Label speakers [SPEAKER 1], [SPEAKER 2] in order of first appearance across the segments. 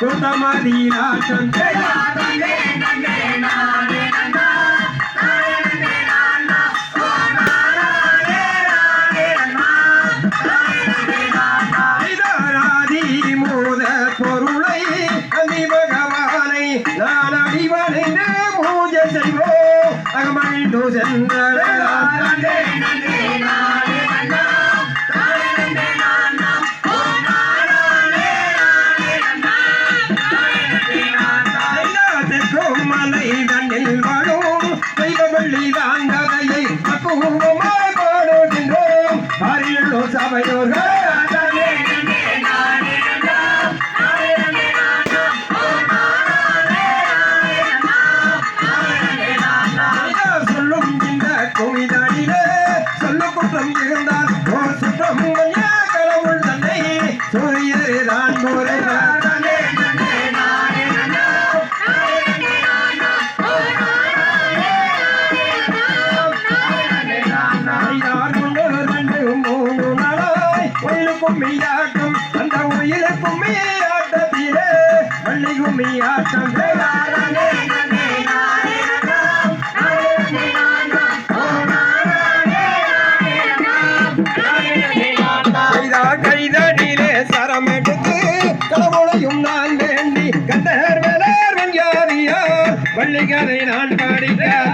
[SPEAKER 1] குந்தமதி நாட்டம் பொருளை அதி பகவானை நான் அடிவடைந்து பள்ளி தான் கதையை தப்புகுமாய் பாடுகின்றோம் அரியலோ சபையோர்கள் சொல்லும் இந்த குவிதடிலே சொல்ல குற்றம் இருந்தால் கும்மியாட்டம் அந்த உயிரை கும்மியாட்டத்திலே வள்ளி கும்மியாட்டம் கைதடியிலே சரம் எடுத்து கடவுளையும் நான் வேண்டி கந்தகர் வளர் வஞ்சாரியா வள்ளிகரை நான்
[SPEAKER 2] பாடினார்.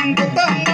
[SPEAKER 2] தங்கு தம்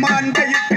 [SPEAKER 2] man.